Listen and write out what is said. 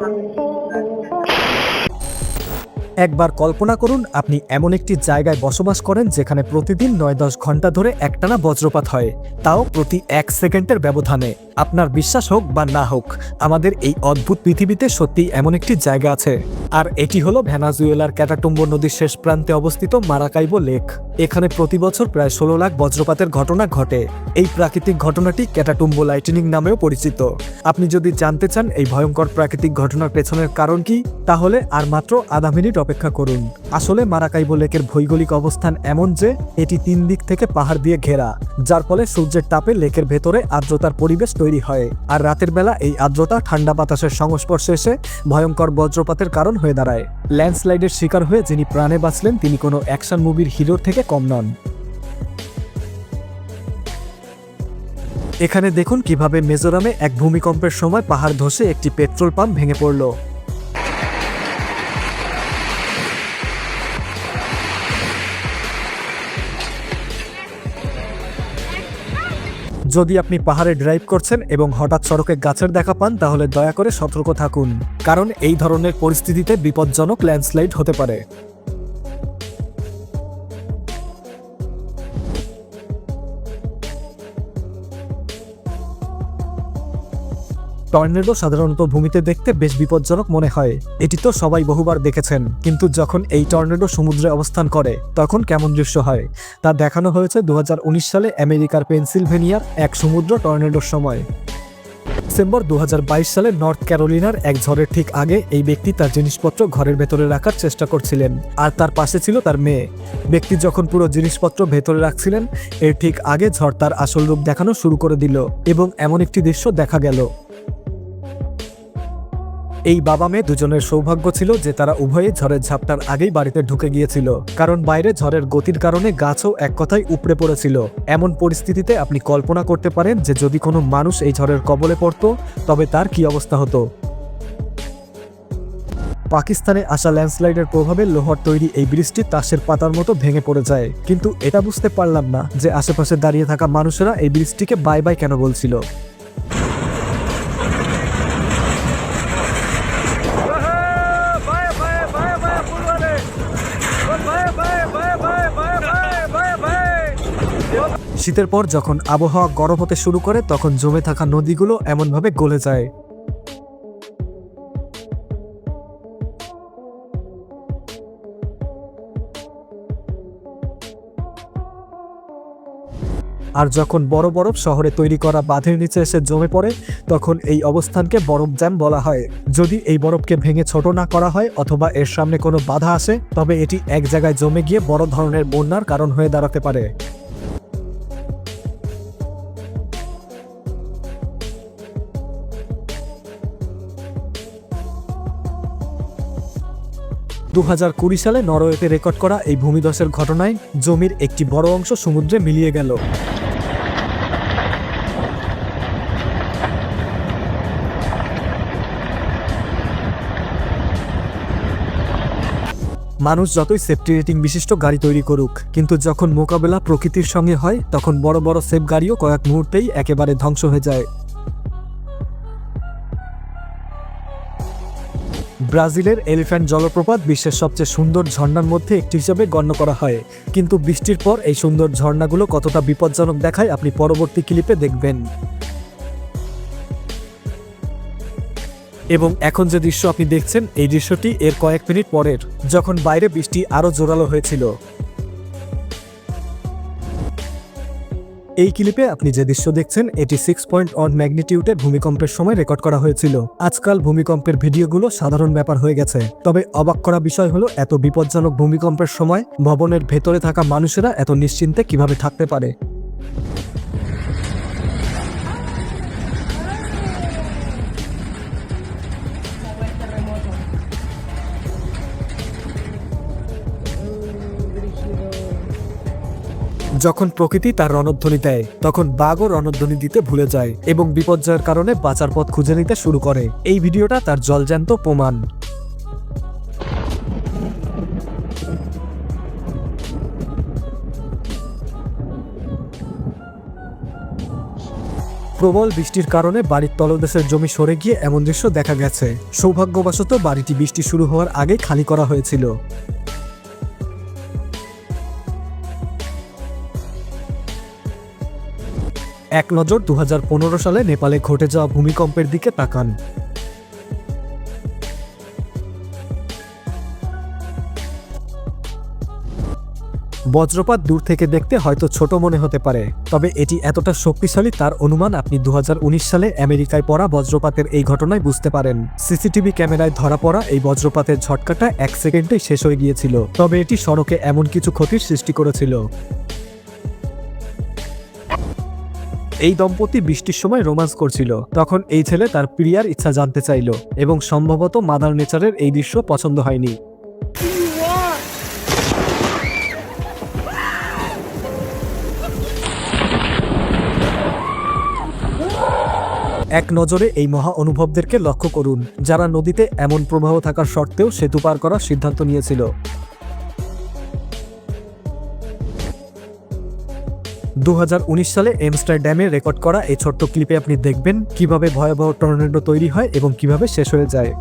Thank you. একবার কল্পনা করুন, আপনি এমন একটি জায়গায় বসবাস করেন যেখানে প্রতিদিন নয় দশ ঘণ্টা ধরে একটানা বজ্রপাত হয়। তাও প্রতি এক সেকেন্ডের ব্যবধানে। আপনার বিশ্বাস হোক বা না হোক, আমাদের এই অদ্ভুত পৃথিবীতে সত্যি এমন একটি জায়গা আছে। আর এটি হলো ভেনাজুয়েলার ক্যাটাটুম্বো নদীর শেষ প্রান্তে অবস্থিত মারাকাইবো লেক। এখানে প্রতি বছর প্রায় ষোলো লাখ বজ্রপাতের ঘটনা ঘটে। এই প্রাকৃতিক ঘটনাটি ক্যাটাটুম্বো লাইটেনিং নামেও পরিচিত। আপনি যদি জানতে চান এই ভয়ঙ্কর প্রাকৃতিক ঘটনার পেছনের কারণ কি, তাহলে আর মাত্র আধা মিনিট অপেক্ষা করুন। আসলে মারাকাইবো লেকের ভৌগোলিক অবস্থান এমন যে, এটি তিন দিক থেকে পাহাড় দিয়ে ঘেরা, যার ফলে সূর্যের তাপে লেকের ভেতরে আর্দ্রতার পরিবেশ তৈরি হয়। আর রাতের বেলা এই আর্দ্রতা ঠান্ডা বাতাসের সংস্পর্শে এসে ভয়ঙ্কর বজ্রপাতের কারণ হয়ে দাঁড়ায়। ল্যান্ডস্লাইডের শিকার হয়ে যিনি প্রাণে বাঁচলেন, তিনি কোনো অ্যাকশন মুভির হিরোর থেকে কম নন। এখানে দেখুন কীভাবে মিজোরামে এক ভূমিকম্পের সময় পাহাড় ধসে একটি পেট্রোল পাম্প ভেঙে পড়ল। যদি আপনি পাহাড়ে ড্রাইভ করছেন এবং হঠাৎ সড়কে গাছের দেখা পান, তাহলে দয়া করে সতর্ক থাকুন। কারণ এই ধরনের পরিস্থিতিতে বিপজ্জনক ল্যান্ডস্লাইড হতে পারে। টর্নেডো সাধারণত ভূমিতে দেখতে বেশ বিপজ্জনক মনে হয়। এটি তো সবাই বহুবার দেখেছেন, কিন্তু যখন এই টর্নেডো সমুদ্রে অবস্থান করে, তখন কেমন দৃশ্য হয়? তা দেখানো হয়েছে দু হাজার উনিশ সালে আমেরিকার পেনসিলভেনিয়ার এক সমুদ্র টর্নেডোর সময়। ডিসেম্বর দু হাজার বাইশ সালে নর্থ ক্যারোলিনার এক ঝড়ের ঠিক আগে এই ব্যক্তি তার জিনিসপত্র ঘরের ভেতরে রাখার চেষ্টা করছিলেন, আর তার পাশে ছিল তার মেয়ে। ব্যক্তি যখন পুরো জিনিসপত্র ভেতরে রাখছিলেন, এর ঠিক আগে ঝড় তার আসল রূপ দেখানো শুরু করে দিল, এবং এমন একটি দৃশ্য দেখা গেল। এই বাবা মেয়ে দুজনের সৌভাগ্য ছিল যে তারা উভয়ে ঝড়ের ঝাপটার আগেই বাড়িতে ঢুকে গিয়েছিল। কারণ বাইরে ঝড়ের গতির কারণে গাছও এক কথায় উপড়ে পড়েছিল। এমন পরিস্থিতিতে আপনি কল্পনা করতে পারেন যে যদি কোনো মানুষ এই ঝড়ের কবলে পড়তো, তবে তার কি অবস্থা হতো? পাকিস্তানে আসা ল্যান্ডস্লাইডের প্রভাবে লোহার তৈরি এই ব্রিজটি তাসের পাতার মতো ভেঙে পড়ে যায়। কিন্তু এটা বুঝতে পারলাম না যে আশেপাশে দাঁড়িয়ে থাকা মানুষেরা এই ব্রিজটিকে বাই বাই কেন বলছিল। শীতের পর যখন আবহাওয়া গরম হতে শুরু করে, তখন জমে থাকা নদীগুলো এমনভাবে গলে যায়। আর যখন বড় বরফ শহরে তৈরি করা বাঁধের নিচে এসে জমে পড়ে, তখন এই অবস্থানকে বরফ জ্যাম বলা হয়। যদি এই বরফকে ভেঙে ছোট না করা হয় অথবা এর সামনে কোনো বাধা আসে, তবে এটি এক জায়গায় জমে গিয়ে বড় ধরনের বন্যার কারণ হয়ে দাঁড়াতে পারে। দু হাজার কুড়ি সালে নরওয়েতে রেকর্ড করা এই ভূমিধসের ঘটনায় জমির একটি বড় অংশ সমুদ্রে মিলিয়ে গেল। মানুষ যতই সেফটি রেটিং বিশিষ্ট গাড়ি তৈরি করুক, কিন্তু যখন মোকাবেলা প্রকৃতির সঙ্গে হয়, তখন বড় বড় সেফ গাড়িও কয়েক মুহূর্তেই একেবারে ধ্বংস হয়ে যায়। ব্রাজিলের এলিফ্যান্ট জলপ্রপাত বিশ্বের সবচেয়ে সুন্দর ঝর্ণার মধ্যে একটি হিসাবে গণ্য করা হয়। কিন্তু বৃষ্টির পর এই সুন্দর ঝর্ণাগুলো কতটা বিপজ্জনক দেখায় আপনি পরবর্তী ক্লিপে দেখবেন। এবং এখন যে দৃশ্য আপনি দেখছেন, এই দৃশ্যটি এর কয়েক মিনিট পরের, যখন বাইরে বৃষ্টি আরও জোরালো হয়েছিল। এই ক্লিপে আপনি যে দৃশ্য দেখছেন, এটি সিক্স পয়েন্ট অন ম্যাগনিটিউডের ভূমিকম্পের সময় রেকর্ড করা হয়েছিল। আজকাল ভূমিকম্পের ভিডিওগুলো সাধারণ ব্যাপার হয়ে গেছে। তবে অবাক করা বিষয় হলো, এত বিপজ্জনক ভূমিকম্পের সময় ভবনের ভেতরে থাকা মানুষেরা এত নিশ্চিন্তে কীভাবে থাকতে পারে? যখন প্রকৃতি তার রণধ্বনি দেয়, তখন বাঘও রণধ্বনি দিতে ভুলে যায় এবং বিপর্যয়ের কারণে বাঁচার পথ খুঁজে নিতে শুরু করে। এই ভিডিওটা তার জলজ্যান্ত প্রমাণ। প্রবল বৃষ্টির কারণে বাড়ির তলদেশের জমি সরে গিয়ে এমন দৃশ্য দেখা গেছে। সৌভাগ্যবশত বাড়িটি বৃষ্টি শুরু হওয়ার আগে খালি করা হয়েছিল। এক নজর দু হাজার পনেরো সালে নেপালে ঘটে যাওয়া ভূমিকম্পের দিকে তাকান। বজ্রপাত দূর থেকে দেখতে হয়তো ছোট মনে হতে পারে, তবে এটি এতটা শক্তিশালী তার অনুমান আপনি দু হাজার উনিশ সালে আমেরিকায় পড়া বজ্রপাতের এই ঘটনায় বুঝতে পারেন। সিসিটিভি ক্যামেরায় ধরা পড়া এই বজ্রপাতের ঝটকাটা এক সেকেন্ডেই শেষ হয়ে গিয়েছিল, তবে এটি সড়কে এমন কিছু ক্ষতির সৃষ্টি করেছিল। এই দম্পতি বৃষ্টির সময় রোমান্স করছিল। তখন এই ছেলে তার প্রিয়ার ইচ্ছা জানতে চাইল এবং সম্ভবত মাদার নেচারের এই দৃশ্য পছন্দ হয়নি। এক নজরে এই মহা অনুভবদেরকে লক্ষ্য করুন, যারা নদীতে এমন প্রবাহ থাকার সত্ত্বেও সেতু পার করার সিদ্ধান্ত নিয়েছিল। দু হাজার উনিশ সালে এমস্টারড্যামে রেকর্ড করা এই ছোট্ট ক্লিপে আপনি দেখবেন কীভাবে ভয়াবহ টর্নেডো তৈরি হয় এবং কীভাবে শেষ হয়ে যায়।